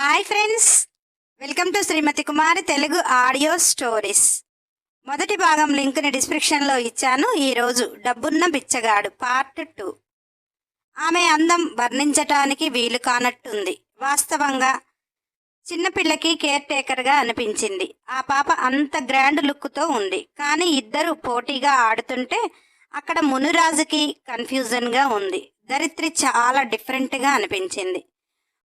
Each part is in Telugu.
Hi friends. Welcome to Srimathi Kumari Telugu audio stories. మొదటి భాగం లింక్ని డిస్క్రిప్షన్లో ఇచ్చాను. ఈరోజు డబ్బున్న బిచ్చగాడు పార్ట్ టూ. ఆమె అందం వర్ణించటానికి వీలు కానట్టుంది. వాస్తవంగా చిన్నపిల్లకి కేర్ టేకర్గా అనిపించింది. ఆ పాప అంత గ్రాండ్ లుక్తో ఉంది. కానీ ఇద్దరు పోటీగా ఆడుతుంటే అక్కడ మునురాజుకి కన్ఫ్యూజన్గా ఉంది. దరిత్రి చాలా డిఫరెంట్గా అనిపించింది.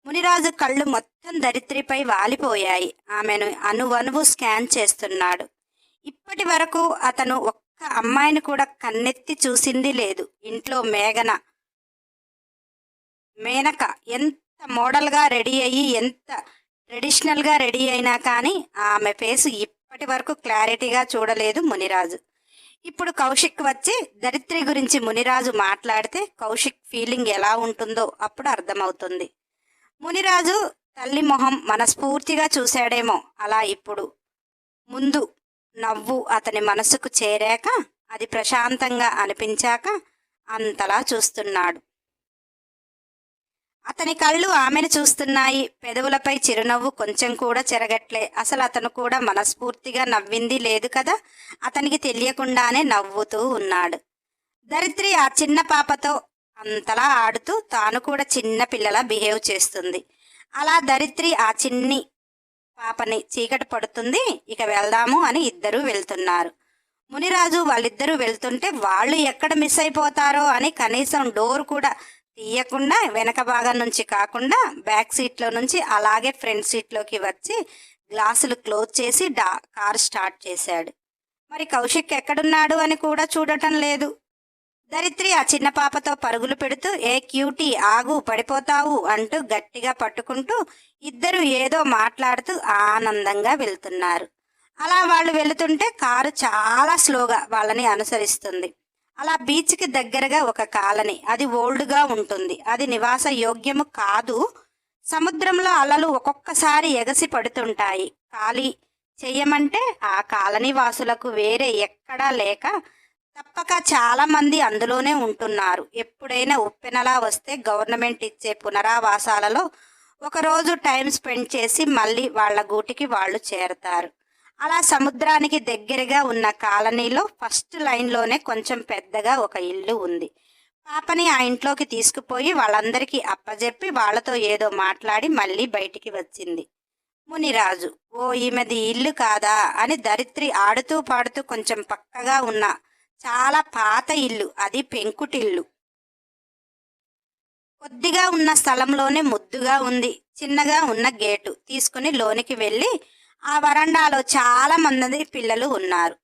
మునిరాజు కళ్ళు మొత్తం దరిత్రిపై వాలిపోయాయి. ఆమెను అనువనువు స్కాన్ చేస్తున్నాడు. ఇప్పటి వరకు అతను ఒక్క అమ్మాయిని కూడా కన్నెత్తి చూసింది లేదు. ఇంట్లో మేఘన మేనక ఎంత మోడల్గా రెడీ అయ్యి ఎంత ట్రెడిషనల్గా రెడీ అయినా కానీ ఆమె ఫేసు ఇప్పటి వరకు క్లారిటీగా చూడలేదు మునిరాజు. ఇప్పుడు కౌశిక్ వచ్చి దరిత్రి గురించి మునిరాజు మాట్లాడితే కౌశిక్ ఫీలింగ్ ఎలా ఉంటుందో అప్పుడు అర్థమవుతుంది. మునిరాజు తల్లి మొహం మనస్ఫూర్తిగా చూశాడేమో అలా ఇప్పుడు. ముందు నవ్వు అతని మనసుకు చేరాక అది ప్రశాంతంగా అనిపించాక అంతలా చూస్తున్నాడు. అతని కళ్ళు ఆమెను చూస్తున్నాయి పెదవులపై చిరునవ్వు కొంచెం కూడా చెరగట్లే. అసలు అతను కూడా మనస్ఫూర్తిగా నవ్వింది లేదు కదా అతనికి తెలియకుండానే నవ్వుతూ ఉన్నాడు. దరిత్రి ఆ చిన్న పాపతో అంతలా ఆడుతూ తాను కూడా చిన్న పిల్లలా బిహేవ్ చేస్తుంది. అలా దరిత్రి ఆ చిన్ని పాపని చీకటి పడుతుంది. ఇక వెళ్దాము అని ఇద్దరూ వెళ్తున్నారు. మునిరాజు వాళ్ళిద్దరూ వెళ్తుంటే వాళ్ళు ఎక్కడ మిస్ అయిపోతారో అని కనీసం డోర్ కూడా తీయకుండా వెనక భాగం నుంచి కాకుండా బ్యాక్ సీట్లో నుంచి అలాగే ఫ్రంట్ సీట్లోకి వచ్చి గ్లాసులు క్లోజ్ చేసి డా కార్ స్టార్ట్ చేశాడు. మరి కౌశిక్ ఎక్కడున్నాడు అని కూడా చూడటం లేదు. దరిద్రి ఆ చిన్న పాపతో పరుగులు పెడుతూ ఏ క్యూటీ ఆగు పడిపోతావు అంటూ గట్టిగా పట్టుకుంటూ ఇద్దరు ఏదో మాట్లాడుతూ ఆనందంగా వెళ్తున్నారు. అలా వాళ్ళు వెళుతుంటే కారు చాలా స్లోగా వాళ్ళని అనుసరిస్తుంది. అలా బీచ్కి దగ్గరగా ఒక కాలనీ. అది ఓల్డ్గా ఉంటుంది. అది నివాస యోగ్యము కాదు. సముద్రంలో అలలు ఒక్కొక్కసారి ఎగసి పడుతుంటాయి. ఖాళీ చెయ్యమంటే ఆ కాలనీ వాసులకు వేరే ఎక్కడా లేక తప్పక చాలా మంది అందులోనే ఉంటున్నారు. ఎప్పుడైనా ఉప్పెనలా వస్తే గవర్నమెంట్ ఇచ్చే పునరావాసాలలో ఒకరోజు టైం స్పెండ్ చేసి మళ్ళీ వాళ్ళ గూటికి వాళ్ళు చేరతారు. అలా సముద్రానికి దగ్గరగా ఉన్న కాలనీలో ఫస్ట్ లైన్లోనే కొంచెం పెద్దగా ఒక ఇల్లు ఉంది. పాపని ఆ ఇంట్లోకి తీసుకుపోయి వాళ్ళందరికీ అప్పజెప్పి వాళ్ళతో ఏదో మాట్లాడి మళ్ళీ బయటికి వచ్చింది. మునిరాజు ఓ ఈమెది ఇల్లు కాదా? అని దరిత్రి ఆడుతూ పాడుతూ కొంచెం పక్కగా ఉన్న చాలా పాత ఇల్లు అది పెంకుటిల్లు. కొద్దిగా ఉన్న స్థలంలోనే ముద్దుగా ఉంది. చిన్నగా ఉన్న గేటు తీసుకుని లోనికి వెళ్ళి ఆ వరండాలో చాలా మంది పిల్లలు ఉన్నారు.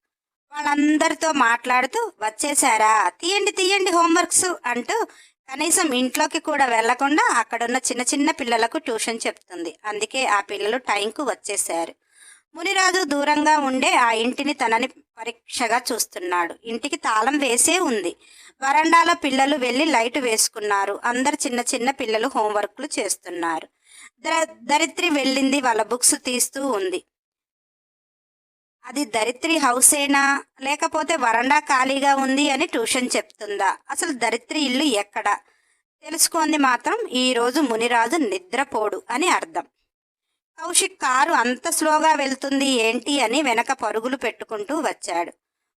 వాళ్ళందరితో మాట్లాడుతూ వచ్చేసారా? తీయండి తీయండి హోంవర్క్స్ అంటూ కనీసం ఇంట్లోకి కూడా వెళ్ళకుండా అక్కడున్న చిన్న చిన్న పిల్లలకు ట్యూషన్ చెప్తుంది. అందుకే ఆ పిల్లలు టైంకు వచ్చేశారు మునిరాజు దూరంగా ఉండే ఆ ఇంటిని తనని పరీక్షగా చూస్తున్నాడు. ఇంటికి తాళం వేసే ఉంది. వరండాలో పిల్లలు వెళ్ళి లైట్ వేసుకున్నారు. అందరు చిన్న చిన్న పిల్లలు హోంవర్క్లు చేస్తున్నారు. దర- దరిత్రి వెళ్ళింది వాళ్ళ బుక్స్ తీస్తూ ఉంది. అది దరిత్రి హౌసేనా లేకపోతే వరండా ఖాళీగా ఉంది అని ట్యూషన్ చెప్తుందా? అసలు దరిత్రి ఇల్లు ఎక్కడ? తెలుసుకుంది మాత్రం ఈరోజు మునిరాజు నిద్రపోడు అని అర్థం. కౌశిక్ కారు అంత స్లోగా వెళ్తుంది ఏంటి అని వెనక పరుగులు పెట్టుకుంటూ వచ్చాడు.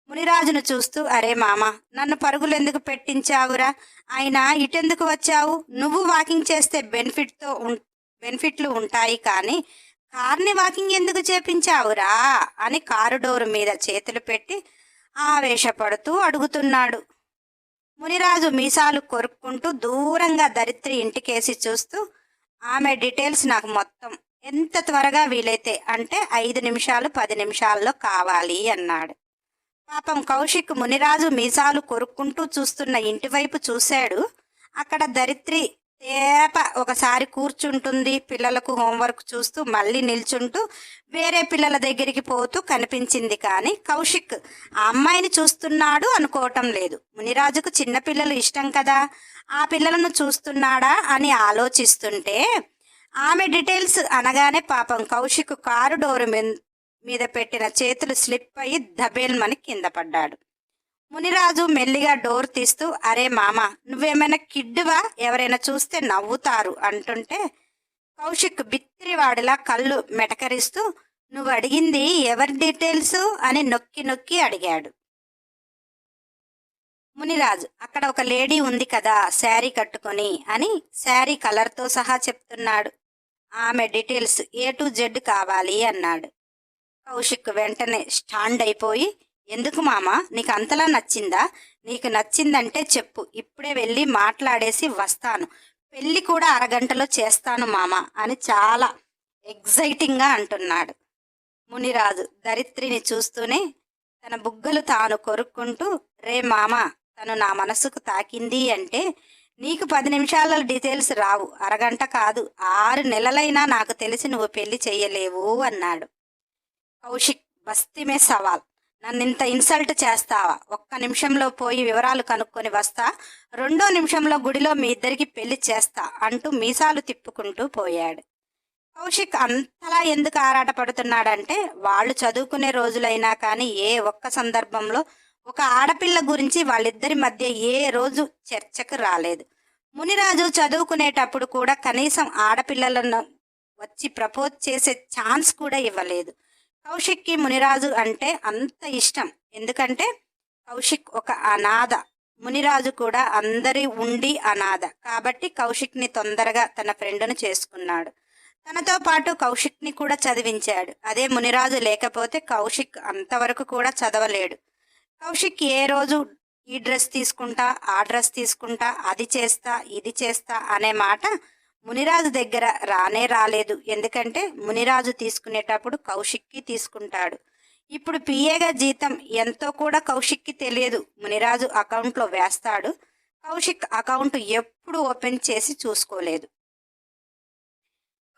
మునిరాజును చూస్తూ అరే మామ నన్ను పరుగులు ఎందుకు పెట్టించావురా? అయినా ఇటెందుకు వచ్చావు? నువ్వు వాకింగ్ చేస్తే బెనిఫిట్తో ఉం- బెనిఫిట్లు ఉంటాయి కానీ కార్ని వాకింగ్ ఎందుకు చేపించావురా? అని కారు డోరు మీద చేతులు పెట్టి ఆవేశపడుతూ అడుగుతున్నాడు. మునిరాజు మీసాలు కొరుక్కుంటూ దూరంగా దరిత్రి ఇంటికేసి చూస్తూ ఆమె డీటెయిల్స్ నాకు మొత్తం ఎంత త్వరగా వీలైతే అంటే ఐదు నిమిషాలు పది నిమిషాల్లో కావాలి అన్నాడు. పాపం కౌశిక్ మునిరాజు మీసాలు కొరుక్కుంటూ చూస్తున్న ఇంటివైపు చూశాడు. అక్కడ దరిత్రి తేప ఒకసారి కూర్చుంటుంది పిల్లలకు హోంవర్క్ చూస్తూ మళ్ళీ నిల్చుంటూ వేరే పిల్లల దగ్గరికి పోతూ కనిపించింది కానీ కౌశిక్ ఆ అమ్మాయిని చూస్తున్నాడు అనుకోవటం లేదు. మునిరాజుకు చిన్నపిల్లలు ఇష్టం కదా ఆ పిల్లలను చూస్తున్నాడా అని ఆలోచిస్తుంటే ఆమె డీటెయిల్స్ అనగానే పాపం కౌశిక్ కారు డోరు మీద పెట్టిన చేతులు స్లిప్ అయ్యి దబేల్మని కింద పడ్డాడు. మునిరాజు మెల్లిగా డోర్ తీస్తూ అరే మామ నువ్వేమైనా కిడ్డువా ఎవరైనా చూస్తే నవ్వుతారు అంటుంటే కౌశిక్ బిత్తిరివాడిలా కళ్ళు మెటకరిస్తూ నువ్వు అడిగింది ఎవరి డీటెయిల్స్? అని నొక్కి నొక్కి అడిగాడు. మునిరాజు అక్కడ ఒక లేడీ ఉంది కదా శారీ కట్టుకొని అని శారీ కలర్తో సహా చెప్తున్నాడు. ఆమె డీటెయిల్స్ ఏ టు జెడ్ కావాలి అన్నాడు. కౌశిక్ వెంటనే స్టాండ్ అయిపోయి ఎందుకు మామ? నీకు అంతలా నచ్చిందా? నీకు నచ్చిందంటే చెప్పు. ఇప్పుడే వెళ్ళి మాట్లాడేసి వస్తాను. పెళ్ళి కూడా అరగంటలో చేస్తాను మామ అని చాలా ఎగ్జైటింగ్గా అంటున్నాడు. మునిరాజు దరిత్రిని చూస్తూనే తన బుగ్గలు తాను కొరుక్కుంటూ రే మామ తను నా మనసుకు తాకింది అంటే నీకు పది నిమిషాల డీటెయిల్స్ రావు. అరగంట కాదు. ఆరు నెలలైనా నాకు తెలిసి నువ్వు పెళ్ళి చెయ్యలేవు అన్నాడు. కౌశిక్ బస్తీమే సవాల్. నన్ను ఇంత ఇన్సల్ట్ చేస్తావా? ఒక్క నిమిషంలో పోయి వివరాలు కనుక్కొని వస్తా. రెండో నిమిషంలో గుడిలో మీ ఇద్దరికి పెళ్ళి చేస్తా అంటూ మీసాలు తిప్పుకుంటూ పోయాడు. కౌశిక్ అంతలా ఎందుకు ఆరాటపడుతున్నాడంటే వాళ్ళు చదువుకునే రోజులైనా కానీ ఏ ఒక్క సందర్భంలో ఒక ఆడపిల్ల గురించి వాళ్ళిద్దరి మధ్య ఏ రోజు చర్చకు రాలేదు. మునిరాజు చదువుకునేటప్పుడు కూడా కనీసం ఆడపిల్లలను వచ్చి ప్రపోజ్ చేసే ఛాన్స్ కూడా ఇవ్వలేదు. కౌశిక్కి మునిరాజు అంటే అంత ఇష్టం. ఎందుకంటే కౌశిక్ ఒక అనాథ. మునిరాజు కూడా అందరి ఉండి అనాథ. కాబట్టి కౌశిక్ని తొందరగా తన ఫ్రెండ్ను చేసుకున్నాడు. తనతో పాటు కౌశిక్ని కూడా చదివించాడు. అదే మునిరాజు లేకపోతే కౌశిక్ అంతవరకు కూడా చదవలేడు. కౌశిక్ ఏ రోజు ఈ డ్రెస్ తీసుకుంటా ఆ డ్రెస్ తీసుకుంటా అది చేస్తా ఇది చేస్తా అనే మాట మునిరాజు దగ్గర రానే రాలేదు. ఎందుకంటే మునిరాజు తీసుకునేటప్పుడు కౌశిక్కి తీసుకుంటాడు. ఇప్పుడు పిఏగా జీతం ఎంతో కూడా కౌశిక్కి తెలియదు. మునిరాజు అకౌంట్లో వేస్తాడు. కౌశిక్ అకౌంట్ ఎప్పుడు ఓపెన్ చేసి చూసుకోలేదు.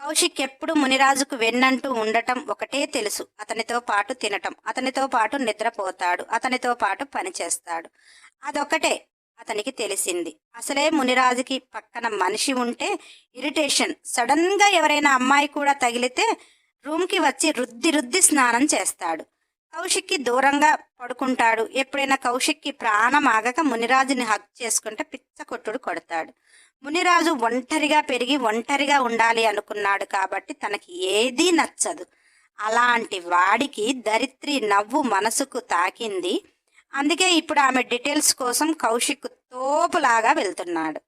కౌశిక్ ఎప్పుడు మునిరాజుకు వెన్నంటూ ఉండటం ఒకటే తెలుసు. అతనితో పాటు తినటం అతనితో పాటు నిద్రపోతాడు అతనితో పాటు పనిచేస్తాడు. అదొకటే అతనికి తెలిసింది. అసలే మునిరాజుకి పక్కన మనిషి ఉంటే ఇరిటేషన్ సడన్గా ఎవరైనా అమ్మాయి కూడా తగిలితే రూమ్కి వచ్చి రుద్ది రుద్ది స్నానం చేస్తాడు. కౌశిక్కి దూరంగా పడుకుంటాడు. ఎప్పుడైనా కౌశిక్కి ప్రాణం ఆగక మునిరాజుని హక్ చేసుకుంటే పిచ్చ కొట్టుడు కొడతాడు. మునిరాజు ఒంటరిగా పెరిగి ఒంటరిగా ఉండాలి అనుకున్నాడు కాబట్టి తనకి ఏదీ నచ్చదు. అలాంటి వాడికి దరిత్రి నవ్వు మనసుకు తాకింది. అందుకే ఇప్పుడు ఆమె డీటెయిల్స్ కోసం కౌశిక్ తోపులాగా వెళ్తున్నాడు.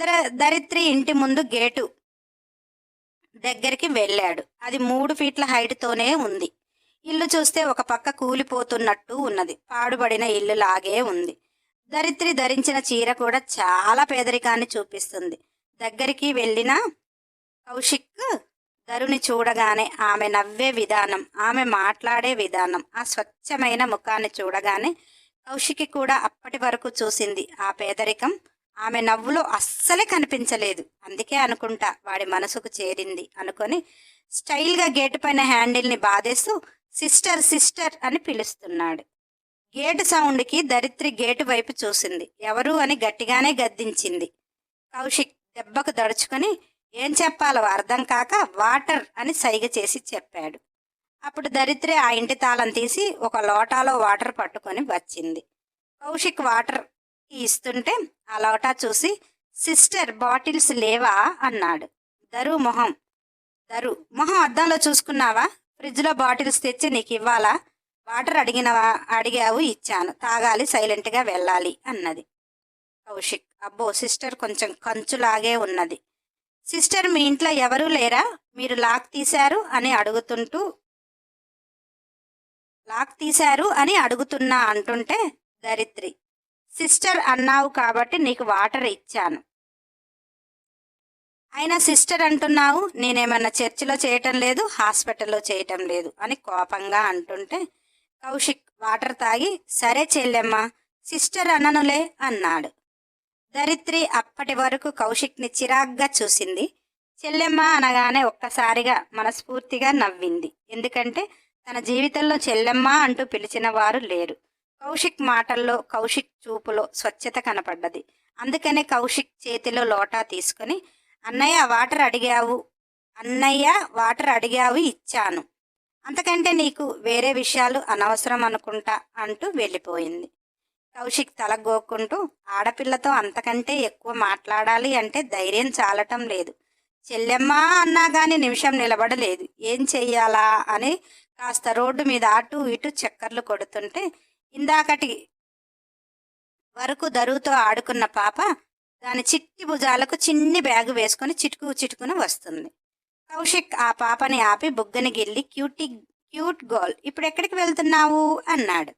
దర దరిత్రి ఇంటి ముందు గేటు దగ్గరికి వెళ్ళాడు. అది మూడు ఫీట్ల హైట్తోనే ఉంది. ఇల్లు చూస్తే ఒక పక్క కూలిపోతున్నట్టు ఉన్నది. పాడుబడిన ఇల్లు లాగే ఉంది. దరిత్రి ధరించిన చీర కూడా చాలా పేదరికాన్ని చూపిస్తుంది. దగ్గరికి వెళ్ళిన కౌశిక్ ధరుని చూడగానే ఆమె నవ్వే విధానం ఆమె మాట్లాడే విధానం ఆ స్వచ్ఛమైన ముఖాన్ని చూడగానే కౌశికి కూడా అప్పటి వరకు చూసింది ఆ పేదరికం. ఆమె నవ్వులో అస్సలే కనిపించలేదు. అందుకే అనుకుంటా వాడి మనసుకు చేరింది అనుకొని స్టైల్గా గేటు పైన హ్యాండిల్ని బాధేస్తూ సిస్టర్ సిస్టర్ అని పిలుస్తున్నాడు. గేటు సౌండ్కి దరిత్రి గేటు వైపు చూసింది. ఎవరు అని గట్టిగానే గద్దించింది. కౌశిక్ దెబ్బకు దడుచుకొని ఏం చెప్పాలో అర్థం కాక వాటర్ అని సైగ చేసి చెప్పాడు. అప్పుడు దరిత్రి ఆ ఇంటి తాళం తీసి ఒక లోటాలో వాటర్ పట్టుకొని వచ్చింది. కౌశిక్ వాటర్ ఇస్తుంటే ఆ లోటా చూసి సిస్టర్ బాటిల్స్ లేవా? అన్నాడు. దరు మొహం దరు మొహం అద్దంలో చూసుకున్నావా? ఫ్రిడ్జ్లో బాటిల్స్ తెచ్చి నీకు ఇవ్వాలా వాటర్ అడిగినవా? అడిగావు ఇచ్చాను. తాగాలి సైలెంట్గా వెళ్ళాలి అన్నది. కౌశిక్ అబ్బో సిస్టర్ కొంచెం కంచులాగే ఉన్నది. సిస్టర్ మీ ఇంట్లో ఎవరూ లేరా? మీరు లాక్ తీశారు అని అడుగుతుంటూ లాక్ తీశారు అని అడుగుతున్నా అంటుంటే దరిత్రి సిస్టర్ అన్నావు కాబట్టి నీకు వాటర్ ఇచ్చాను. అయినా సిస్టర్ అంటున్నావు నేనేమన్నా చర్చిలో చేయటం లేదు హాస్పిటల్లో చేయటం లేదు అని కోపంగా అంటుంటే కౌశిక్ వాటర్ తాగి సరే చెల్లెమ్మ సిస్టర్ అననులే అన్నాడు. దరిత్రి అప్పటి వరకు కౌశిక్ని చిరాగ్గా చూసింది. చెల్లెమ్మ అనగానే ఒక్కసారిగా మనస్ఫూర్తిగా నవ్వింది. ఎందుకంటే తన జీవితంలో చెల్లెమ్మ అంటూ పిలిచిన వారు లేరు. కౌశిక్ మాటల్లో కౌశిక్ చూపులో స్వచ్ఛత కనపడ్డది. అందుకనే కౌశిక్ చేతిలో లోటా తీసుకుని అన్నయ్య వాటర్ అడిగావు అన్నయ్య వాటర్ అడిగావు ఇచ్చాను. అంతకంటే నీకు వేరే విషయాలు అనవసరం అనుకుంటా అంటూ వెళ్ళిపోయింది. కౌశిక్ తలగోక్కుంటూ ఆడపిల్లతో అంతకంటే ఎక్కువ మాట్లాడాలి అంటే ధైర్యం చాలటం లేదు. చెల్లెమ్మా అన్నా గాని నిమిషం నిలబడలేదు. ఏం చెయ్యాలా అని కాస్త రోడ్డు మీద అటు ఇటు చక్కర్లు కొడుతుంటే ఇందాకటి వరకు దరువుతో ఆడుకున్న పాప దాని చిట్టి భుజాలకు చిన్ని బ్యాగు వేసుకొని చిటుకు చిటుకున వస్తుంది. కౌశిక్ ఆ పాపని ఆపి బుగ్గని గిల్లి క్యూటీ క్యూట్ గర్ల్ ఇప్పుడు ఎక్కడికి వెళ్తున్నావు? అన్నాడు.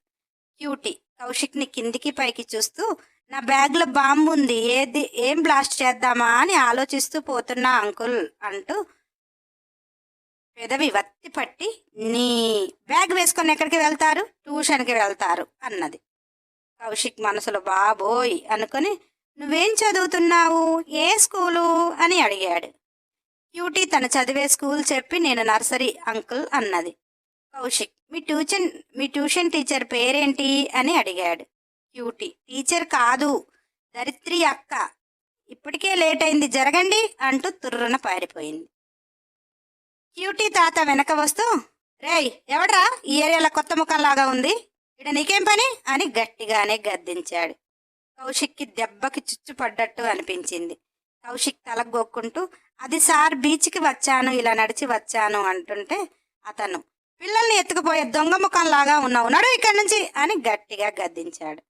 క్యూటీ కౌశిక్ని కిందికి పైకి చూస్తూ నా బ్యాగ్లో బాంబు ఉంది ఏది ఏం బ్లాస్ట్ చేద్దామా అని ఆలోచిస్తూ పోతున్నా అంకుల్ అంటూ పెదవి వత్తి పట్టి నీ బ్యాగ్ వేసుకొని ఎక్కడికి వెళ్తారు? ట్యూషన్కి వెళ్తారు అన్నది. కౌశిక్ మనసులో బాబోయ్ అనుకుని నువ్వేం చదువుతున్నావు? ఏ స్కూలు? అని అడిగాడు. క్యూటీ తన చదివే స్కూల్ చెప్పి నేను నర్సరీ అంకుల్ అన్నది. కౌశిక్ మీ ట్యూషన్ మీ ట్యూషన్ టీచర్ పేరేంటి అని అడిగాడు. క్యూటీ టీచర్ కాదు దరిత్రి అక్క. ఇప్పటికే లేట్ అయింది జరగండి అంటూ తుర్రున పారిపోయింది. క్యూటీ తాత వెనక వస్తూ రేయ్ ఎవడ్రా? ఈ ఏరియాలో కొత్త ముఖంలాగా ఉంది. ఇడ నీకేం పని? అని గట్టిగానే గద్దించాడు. కౌశిక్కి దెబ్బకి చుచ్చు పడ్డట్టు అనిపించింది. కౌశిక్ తలగొక్కుంటూ అది సార్ బీచ్కి వచ్చాను ఇలా నడిచి వచ్చాను అంటుంటే అతను పిల్లల్ని ఎత్తుకుపోయే దొంగ ముఖంలాగా ఉన్నావు నడు ఇక్కడి నుంచి అని గట్టిగా గద్దించాడు.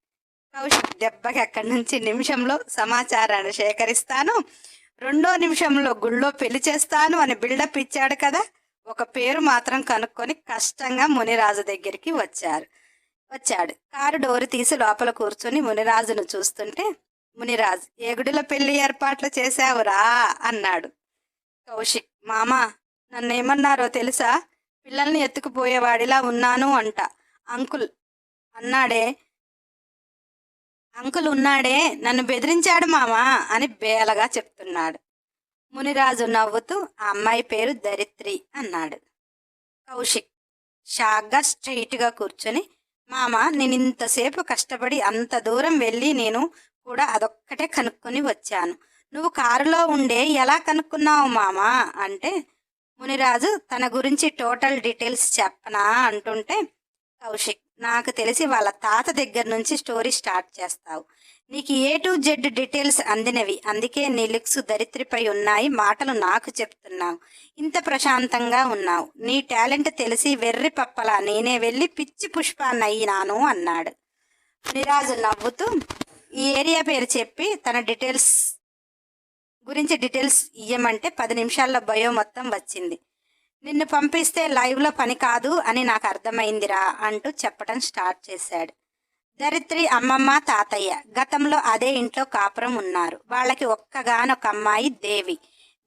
కౌశిక్ దెబ్బకి అక్కడి నుంచి నిమిషంలో సమాచారాన్ని సేకరిస్తాను రెండో నిమిషంలో గుళ్ళో పెళ్ళి చేస్తాను అని బిల్డప్ ఇచ్చాడు కదా ఒక పేరు మాత్రం కనుక్కొని కష్టంగా మునిరాజు దగ్గరికి వచ్చారు. వచ్చాడు. కారు డోరు తీసి లోపల కూర్చొని మునిరాజును చూస్తుంటే మునిరాజ్ ఏగుడిలో పెళ్ళి ఏర్పాట్లు చేశావురా అన్నాడు. కౌశిక్ మామ నన్నేమన్నారో తెలుసా? పిల్లల్ని ఎత్తుకుపోయేవాడిలా ఉన్నాను అంట. అంకుల్ అన్నాడే అంకుల్ ఉన్నాడే నన్ను బెదిరించాడు మామా అని బేలగా చెప్తున్నాడు. మునిరాజు నవ్వుతూ ఆ అమ్మాయి పేరు దరిత్రి అన్నాడు. కౌశిక్ షాగ్గా స్ట్రైట్గా కూర్చొని మామ నేను ఇంతసేపు కష్టపడి అంత దూరం వెళ్ళి నేను కూడా అదొక్కటే కనుక్కొని వచ్చాను. నువ్వు కారులో ఉండే ఎలా కనుక్కున్నావు మామా? అంటే మునిరాజు తన గురించి టోటల్ డీటెయిల్స్ చెప్పనా? అంటుంటే కౌశిక్ నాకు తెలిసి వాళ్ళ తాత దగ్గర నుంచి స్టోరీ స్టార్ట్ చేస్తావు. నీకు ఏ టు జెడ్ డీటెయిల్స్ అందినవి. అందుకే నీ లిక్స్ దరిత్రిపై ఉన్నాయి మాటలు నాకు చెప్తున్నావు. ఇంత ప్రశాంతంగా ఉన్నావు. నీ టాలెంట్ తెలిసి వెర్రి పప్పలా నేనే వెళ్ళి పిచ్చి పుష్పాన్నయ్యినాను అన్నాడు. నిరాజు నవ్వుతూ ఈ ఏరియా పేరు చెప్పి తన డీటెయిల్స్ గురించి డీటెయిల్స్ ఇయ్యమంటే పది నిమిషాల్లో బయో మొత్తం వచ్చింది. నిన్ను పంపిస్తే లైవ్లో పని కాదు అని నాకు అర్థమైందిరా అంటూ చెప్పడం స్టార్ట్ చేశాడు. దరిత్రి అమ్మమ్మ తాతయ్య గతంలో అదే ఇంట్లో కాపురం ఉన్నారు. వాళ్ళకి ఒక్కగానొక అమ్మాయి దేవి.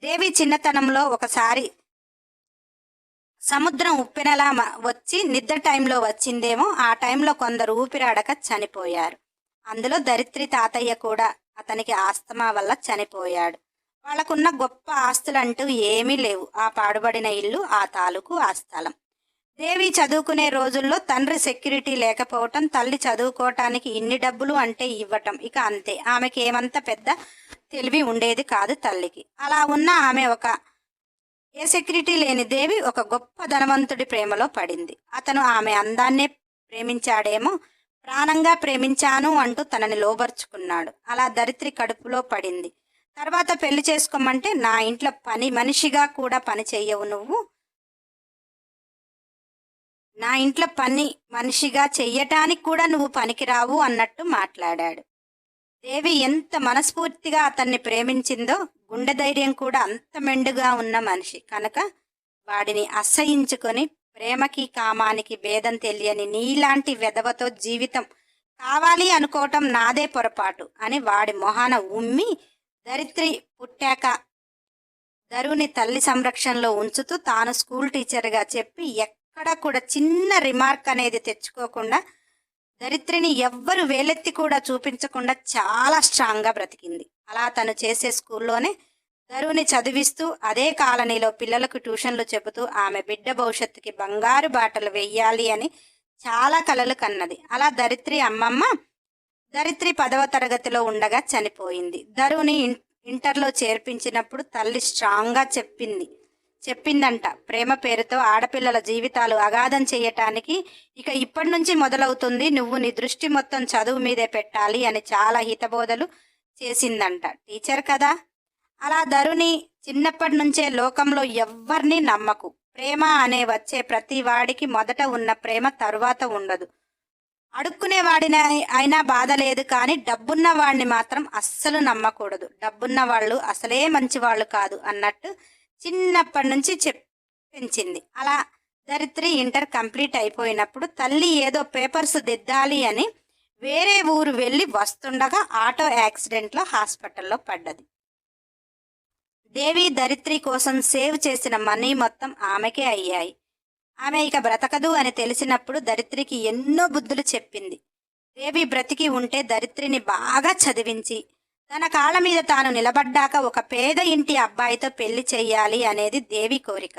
దేవి చిన్నతనంలో ఒకసారి సముద్రం ఉప్పెనలా మ- వచ్చి నిద్ర టైంలో వచ్చిందేమో ఆ టైంలో కొందరు ఊపిరాడక చనిపోయారు. అందులో దరిత్రి తాతయ్య కూడా అతనికి ఆస్తమా వల్ల చనిపోయాడు. వాళ్ళకున్న గొప్ప ఆస్తులంటూ ఏమీ లేవు. ఆ పాడుబడిన ఇల్లు ఆ తాలూకు ఆ స్థలం. దేవి చదువుకునే రోజుల్లో తండ్రి సెక్యూరిటీ లేకపోవటం తల్లి చదువుకోవటానికి ఇన్ని డబ్బులు అంటే ఇవ్వటం ఇక అంతే. ఆమెకి ఏమంత పెద్ద తెలివి ఉండేది కాదు తల్లికి. అలా ఉన్న ఆమె ఒక ఏ సెక్యూరిటీ లేని దేవి ఒక గొప్ప ధనవంతుడి ప్రేమలో పడింది. అతను ఆమె అందాన్నే ప్రేమించాడేమో ప్రాణంగా ప్రేమించాను అంటూ తనని లోబర్చుకున్నాడు. అలా దరిత్రి కడుపులో పడింది. తర్వాత పెళ్ళి చేసుకోమంటే నా ఇంట్లో పని మనిషిగా కూడా పని చెయ్యవు నువ్వు. నా ఇంట్లో పని మనిషిగా చెయ్యటానికి కూడా నువ్వు పనికిరావు అన్నట్టు మాట్లాడాడు. దేవి ఎంత మనస్ఫూర్తిగా అతన్ని ప్రేమించిందో గుండె ధైర్యం కూడా అంత మెండుగా ఉన్న మనిషి. కనుక వాడిని అసహించుకొని ప్రేమకి కామానికి భేదం తెలియని నీలాంటి వెధవతో జీవితం కావాలి అనుకోవటం నాదే పొరపాటు అని వాడి మొహాన ఉమ్మి దరిత్రి పుట్టాక దరువుని తల్లి సంరక్షణలో ఉంచుతూ తాను స్కూల్ టీచర్గా చెప్పి ఎక్కడ కూడా చిన్న రిమార్క్ అనేది తెచ్చుకోకుండా దరిత్రిని ఎవ్వరు వేలెత్తి కూడా చూపించకుండా చాలా స్ట్రాంగ్గా బ్రతికింది. అలా తను చేసే స్కూల్లోనే దరువుని చదివిస్తూ అదే కాలనీలో పిల్లలకు ట్యూషన్లు చెబుతూ ఆమె బిడ్డ భవిష్యత్తుకి బంగారు బాటలు వెయ్యాలి అని చాలా కలలు కన్నది. అలా దరిత్రి అమ్మమ్మ దరిత్రి పదవ తరగతిలో ఉండగా చనిపోయింది. దరువుని ఇన్- ఇంటర్లో చేర్పించినప్పుడు తల్లి స్ట్రాంగ్గా చెప్పింది. చెప్పిందంట ప్రేమ పేరుతో ఆడపిల్లల జీవితాలు అగాధం చేయటానికి ఇక ఇప్పటి నుంచి మొదలవుతుంది నువ్వు నీ దృష్టి మొత్తం చదువు మీదే పెట్టాలి అని చాలా హితబోధలు చేసిందంట. టీచర్ కదా? అలా ధరుని చిన్నప్పటి నుంచే లోకంలో ఎవ్వరిని నమ్మకు. ప్రేమ అనే వచ్చే ప్రతి వాడికి మొదట ఉన్న ప్రేమ తరువాత ఉండదు. అడుక్కునే వాడిని అయినా బాధ లేదు కానీ డబ్బున్న వాడిని మాత్రం అస్సలు నమ్మకూడదు. డబ్బున్న వాళ్ళు అసలే మంచి వాళ్ళు కాదు అన్నట్టు చిన్నప్పటి నుంచి చెప్ పెంచింది అలా దరిత్రి ఇంటర్ కంప్లీట్ అయిపోయినప్పుడు తల్లి ఏదో పేపర్స్ దిద్దాలి అని వేరే ఊరు వెళ్ళి వస్తుండగా ఆటో యాక్సిడెంట్లో హాస్పిటల్లో పడ్డది. దేవి దరిత్రి కోసం సేవ్ చేసిన మనీ మొత్తం ఆమెకే అయ్యాయి. ఆమె ఇక బ్రతకదు అని తెలిసినప్పుడు దరిత్రికి ఎన్నో బుద్ధులు చెప్పింది. దేవి బ్రతికి ఉంటే దరిత్రిని బాగా చదివించి తన కాళ్ళ మీద తాను నిలబడ్డాక ఒక పేద ఇంటి అబ్బాయితో పెళ్ళి చెయ్యాలి అనేది దేవి కోరిక.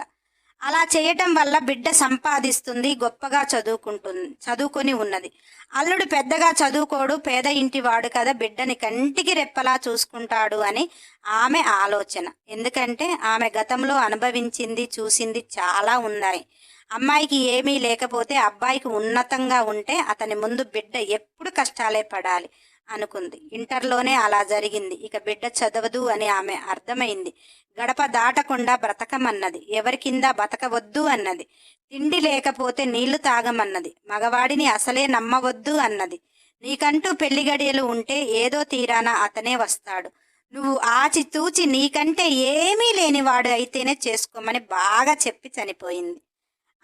అలా చేయటం వల్ల బిడ్డ సంపాదిస్తుంది గొప్పగా చదువుకుంటుంది చదువుకొని ఉన్నది. అల్లుడు పెద్దగా చదువుకోడు పేద ఇంటి వాడు కదా బిడ్డని కంటికి రెప్పలా చూసుకుంటాడు అని ఆమె ఆలోచన. ఎందుకంటే ఆమె గతంలో అనుభవించింది చూసింది చాలా ఉన్నాయి. అమ్మాయికి ఏమీ లేకపోతే అబ్బాయికి ఉన్నతంగా ఉంటే అతని ముందు బిడ్డ ఎప్పుడు కష్టాలే పడాలి. అనుకుంది. ఇంటర్లోనే అలా జరిగింది. ఇక బిడ్డ చదవదు అని ఆమె అర్థమైంది. గడప దాటకుండా బ్రతకమన్నది. ఎవరి కింద బతకవద్దు అన్నది. తిండి లేకపోతే నీళ్ళు తాగమన్నది. మగవాడిని అసలే నమ్మవద్దు అన్నది. నీకంటూ పెళ్ళి గడియలు ఉంటే ఏదో తీరాన అతనే వస్తాడు. నువ్వు ఆచి తూచి నీకంటే ఏమీ లేనివాడు అయితేనే చేసుకోమని బాగా చెప్పి చనిపోయింది.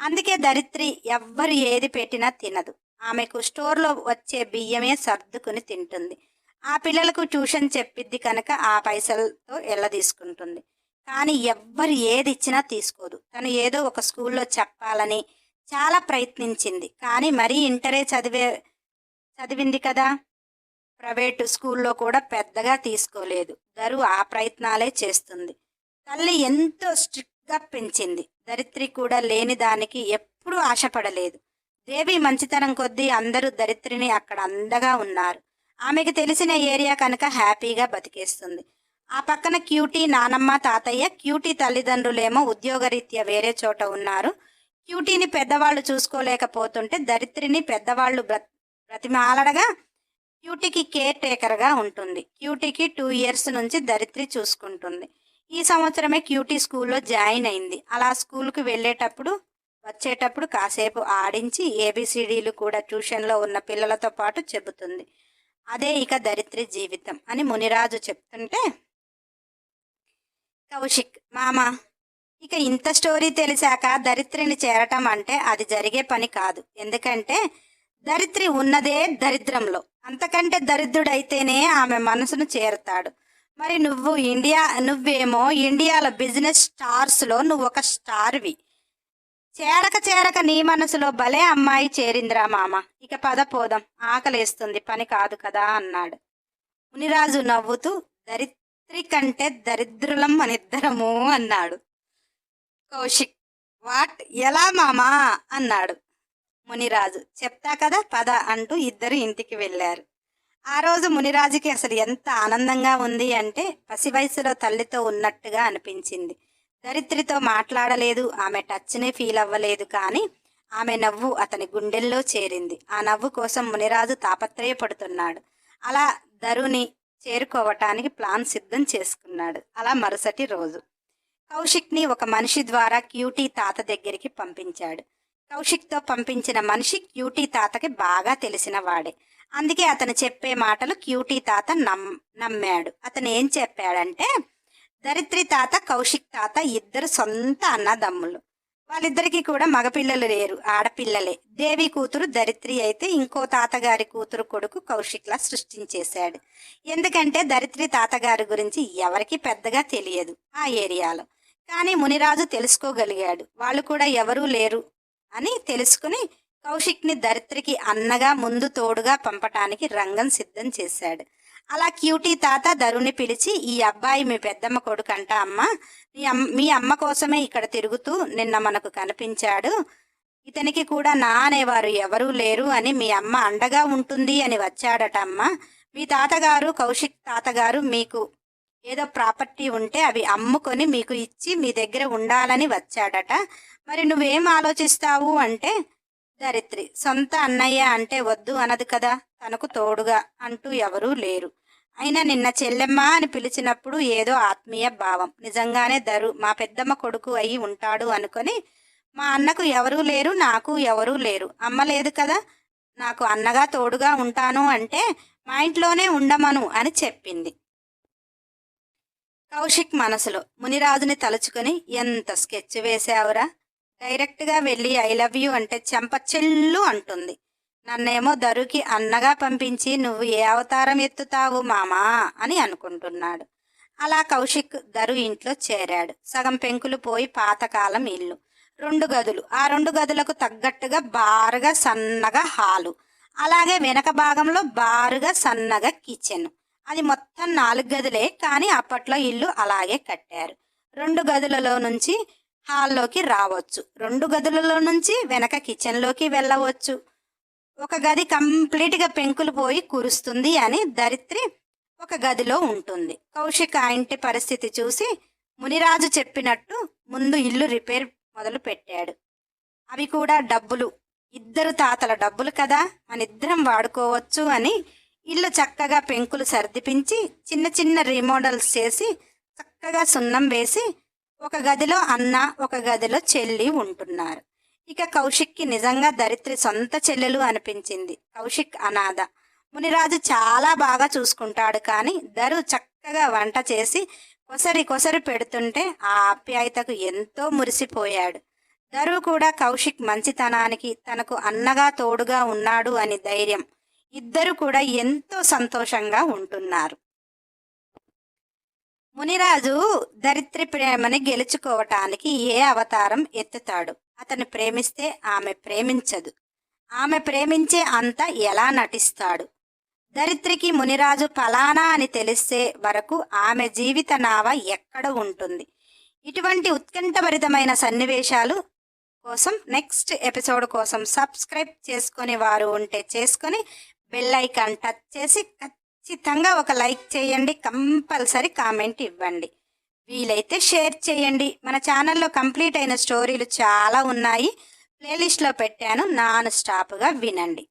అందుకే దరిత్రి ఎవ్వరు ఏది పెట్టినా తినదు. ఆమెకు స్టోర్లో వచ్చే బియ్యమే సర్దుకుని తింటుంది. ఆ పిల్లలకు ట్యూషన్ చెప్పిద్ది కనుక ఆ పైసలతో ఎల్ల తీసుకుంటుంది. కానీ ఎవ్వరు ఏది ఇచ్చినా తీసుకోదు. తను ఏదో ఒక స్కూల్లో చెప్పాలని చాలా ప్రయత్నించింది. కానీ మరీ ఇంటరే చదివే చదివింది కదా! ప్రైవేటు స్కూల్లో కూడా పెద్దగా తీసుకోలేదు. దరు ఆ ప్రయత్నాలే చేస్తుంది. తల్లి ఎంతో స్ట్రిక్ట్గా పెంచింది. దరిత్రి కూడా లేని దానికి ఎప్పుడూ ఆశపడలేదు. దేవి మంచితనం కొద్దీ అందరూ దరిత్రిని అక్కడ అందగా ఉన్నారు. ఆమెకు తెలిసిన ఏరియా కనుక హ్యాపీగా బతికేస్తుంది. ఆ పక్కన క్యూటీ నానమ్మ తాతయ్య క్యూటీ తల్లిదండ్రులేమో ఉద్యోగరీత్యా వేరే చోట ఉన్నారు. క్యూటీని పెద్దవాళ్ళు చూసుకోలేకపోతుంటే దరిత్రిని పెద్దవాళ్ళు బ్ర బ్రతిమాలడగా క్యూటీకి కేర్ టేకర్గా ఉంటుంది. క్యూటీకి టూ ఇయర్స్ నుంచి దరిత్రి చూసుకుంటుంది. ఈ సంవత్సరమే క్యూటీ స్కూల్లో జాయిన్ అయింది. అలా స్కూల్కి వెళ్ళేటప్పుడు వచ్చేటప్పుడు కాసేపు ఆడించి ఏబిసిడీలు కూడా ట్యూషన్లో ఉన్న పిల్లలతో పాటు చెబుతుంది. అదే ఇక దరిద్రి జీవితం అని మునిరాజు చెప్తుంటే కౌశిక్ మామ ఇక ఇంత స్టోరీ తెలిసాక దరిద్రిని చేరటం అంటే అది జరిగే పని కాదు. ఎందుకంటే దరిద్రి ఉన్నదే దరిద్రంలో. అంతకంటే దరిద్రుడైతేనే ఆమె మనసును చేరుతాడు. మరి నువ్వు ఇండియా నువ్వేమో ఇండియాలో బిజినెస్ స్టార్స్లో నువ్వు ఒక స్టార్వి. చేరక చేరక నీ మనసులో భలే అమ్మాయి చేరిందిరా మామ. ఇక పద పోదాం. ఆకలేస్తుంది. పని కాదు కదా అన్నాడు. మునిరాజు నవ్వుతూ దరిద్రి కంటే దరిద్రులం మనిద్దరము అన్నాడు. కౌశిక్ వాట్? ఎలా మామా? అన్నాడు మునిరాజు. చెప్తా కదా పద అంటూ ఇద్దరు ఇంటికి వెళ్ళారు. ఆ రోజు మునిరాజుకి అసలు ఎంత ఆనందంగా ఉంది అంటే పసి వయసులో తల్లితో ఉన్నట్టుగా అనిపించింది. దరిత్రితో మాట్లాడలేదు. ఆమె టచ్ని ఫీల్ అవ్వలేదు కానీ ఆమె నవ్వు అతని గుండెల్లో చేరింది. ఆ నవ్వు కోసం మునిరాజు తాపత్రయపడుతున్నాడు. అలా ధరుని చేరుకోవటానికి ప్లాన్ సిద్ధం చేసుకున్నాడు. అలా మరుసటి రోజు. కౌశిక్ని ఒక మనిషి ద్వారా క్యూటీ తాత దగ్గరికి పంపించాడు. కౌశిక్తో పంపించిన మనిషి క్యూటీ తాతకి బాగా తెలిసిన వాడే. అందుకే అతను చెప్పే మాటలు క్యూటీ తాత నమ్ నమ్మాడు. అతను ఏం చెప్పాడంటే దరిత్రి తాత కౌశిక్ తాత ఇద్దరు సొంత అన్నదమ్ములు. వాళ్ళిద్దరికీ కూడా మగపిల్లలు లేరు ఆడపిల్లలే. దేవి కూతురు దరిత్రి అయితే ఇంకో తాతగారి కూతురు కొడుకు కౌశిక్లా సృష్టించేశాడు. ఎందుకంటే దరిత్రి తాతగారి గురించి ఎవరికి పెద్దగా తెలియదు ఆ ఏరియాలో. కానీ మునిరాజు తెలుసుకోగలిగాడు. వాళ్ళు కూడా ఎవరూ లేరు అని తెలుసుకుని కౌశిక్ని దరిత్రికి అన్నగా ముందు తోడుగా పంపటానికి రంగం సిద్ధం చేశాడు. అలా క్యూటీ తాత ధరుని పిలిచి ఈ అబ్బాయి మీ పెద్దమ్మ కొడుకంట అమ్మ. మీ అమ్మ మీ అమ్మ కోసమే ఇక్కడ తిరుగుతూ నిన్న మనకు కనిపించాడు. ఇతనికి కూడా నా అనేవారు ఎవరూ లేరు అని మీ అమ్మ అండగా ఉంటుంది అని వచ్చాడట అమ్మ. మీ తాతగారు కౌశిక్ తాతగారు మీకు ఏదో ప్రాపర్టీ ఉంటే అవి అమ్ముకొని మీకు ఇచ్చి మీ దగ్గర ఉండాలని వచ్చాడట. మరి నువ్వేం ఆలోచిస్తావు అంటే దరిత్రి సొంత అన్నయ్య అంటే వద్దు అనదు కదా? తనకు తోడుగా అంటూ ఎవరూ లేరు. అయినా నిన్న చెల్లెమ్మ అని పిలిచినప్పుడు ఏదో ఆత్మీయ భావం. నిజంగానే దరు మా పెద్దమ్మ కొడుకు అయి ఉంటాడు అనుకొని మా అన్నకు ఎవరూ లేరు నాకు ఎవరూ లేరు. అమ్మ లేదు కదా? నాకు అన్నగా తోడుగా ఉంటాను అంటే మా ఇంట్లోనే ఉండమను అని చెప్పింది. కౌశిక్ మనసులో మునిరాజుని తలుచుకొని ఎంత స్కెచ్ వేసావురా డైరెక్ట్గా వెళ్ళి ఐ లవ్ యూ అంటే చెంపచెల్లు అంటుంది. నన్నేమో దరుకి అన్నగా పంపించి నువ్వు ఏ అవతారం ఎత్తుతావు మామా అని అనుకుంటున్నాడు. అలా కౌశిక్ దరు ఇంట్లో చేరాడు. సగం పెంకులు పోయి పాతకాలం ఇల్లు. రెండు గదులు. ఆ రెండు గదులకు తగ్గట్టుగా బారుగా సన్నగా హాలు. అలాగే వెనక భాగంలో బారుగా సన్నగా కిచెన్. అది మొత్తం నాలుగు గదులే కానీ అప్పట్లో ఇల్లు అలాగే కట్టారు. రెండు గదులలో నుంచి హాల్లోకి రావచ్చు. రెండు గదులలో నుంచి వెనక కిచెన్లోకి వెళ్ళవచ్చు. ఒక గది కంప్లీట్గా పెంకులు పోయి కురుస్తుంది అని దరిత్రి ఒక గదిలో ఉంటుంది. కౌశిక ఇంటి పరిస్థితి చూసి మునిరాజు చెప్పినట్టు ముందు ఇల్లు రిపేర్ మొదలు పెట్టాడు అవి కూడా డబ్బులు. ఇద్దరు తాతల డబ్బులు కదా మనిద్దరం వాడుకోవచ్చు అని ఇల్లు చక్కగా పెంకులు సర్దిపించి చిన్న చిన్న రీమోడల్స్ చేసి చక్కగా సున్నం వేసి ఒక గదిలో అన్న ఒక గదిలో చెల్లి ఉంటున్నారు. ఇక కౌశిక్కి నిజంగా దరిత్రి సొంత చెల్లెలు అనిపించింది. కౌశిక్ అనాథ. మునిరాజు చాలా బాగా చూసుకుంటాడు కానీ దరు చక్కగా వంట చేసి కొసరి కొసరి పెడుతుంటే ఆ ఆప్యాయతకు ఎంతో మురిసిపోయాడు. దరు కూడా కౌశిక్ మంచితనానికి తనకు అన్నగా తోడుగా ఉన్నాడు అని ధైర్యం. ఇద్దరు కూడా ఎంతో సంతోషంగా ఉంటున్నారు. మునిరాజు దరిత్రి ప్రేమని గెలుచుకోవటానికి ఏ అవతారం ఎత్తుతాడు? అతను ప్రేమిస్తే ఆమె ప్రేమించదు. ఆమె ప్రేమించే అంత ఎలా నటిస్తాడు? దరిత్రికి మునిరాజు ఫలానా అని తెలిసే వరకు ఆమె జీవిత నావ ఎక్కడ ఉంటుంది? ఇటువంటి ఉత్కంఠభరితమైన సన్నివేశాలు కోసం నెక్స్ట్ ఎపిసోడ్ కోసం సబ్స్క్రైబ్ చేసుకొని వారు ఉంటే చేసుకొని బెల్ ఐకాన్ టచ్ చేసి ఖచ్చితంగా ఒక లైక్ చేయండి కంపల్సరీ కామెంట్ ఇవ్వండి. వీలైతే షేర్ చేయండి. మన ఛానల్లో కంప్లీట్ అయిన స్టోరీలు చాలా ఉన్నాయి. ప్లేలిస్ట్లో పెట్టాను నాన్ స్టాప్గా వినండి.